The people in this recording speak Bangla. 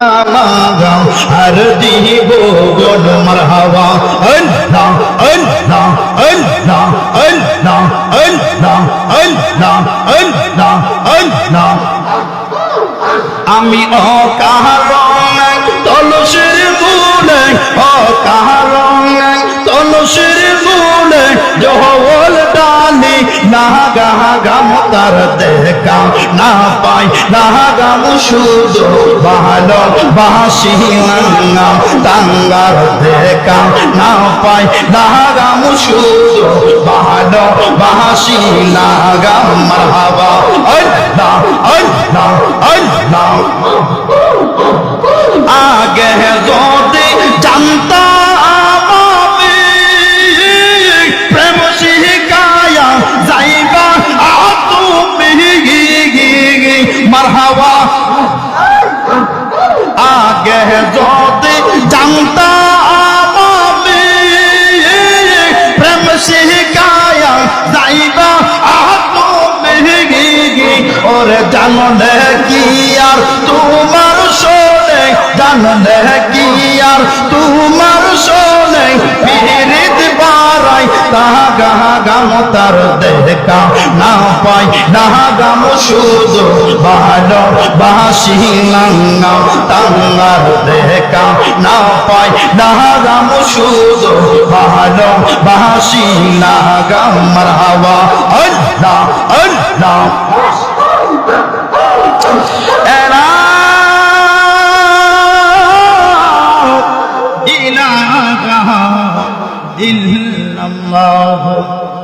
মাগাও আর দিব গোল মারহাবা। আল্লাহ আল্লাহ আল্লাহ আল্লাহ আল্লাহ আল্লাহ আল্লাহ আল্লাহ। আমি অকারণ তলসের মূলে, অকারণ তলসের মূলে জহল ডালি, না গা গাম তার দেখা, না নয় রাগাম শুধু ভালো বাসি নাম দাঙ্গার দেখা না পায়। রাগাম শুধু ভালো বাসি নাগাম মারহাবা। আল্লাহ আল্লাহ আল্লাহ মারহাবা। আগে যদি জানতাম আমি প্রেম শিকায়া যাইবা তুমি ওরে জানলে কি আর তোমার শোনে? জানলে কি আর তোমার শোনে? পিরিত বারাই তাহা গাম তার দেখা না পাই না গাম শুধু ভালো বাসি নাঙ্গাম তাঙ্গার দেখা না পাই না গাম শুধু ভালো বাসি না গাম মারহাবা। আল্লাহ আল্লাহ। এরা ইলাহা ইল্লাল্লাহ।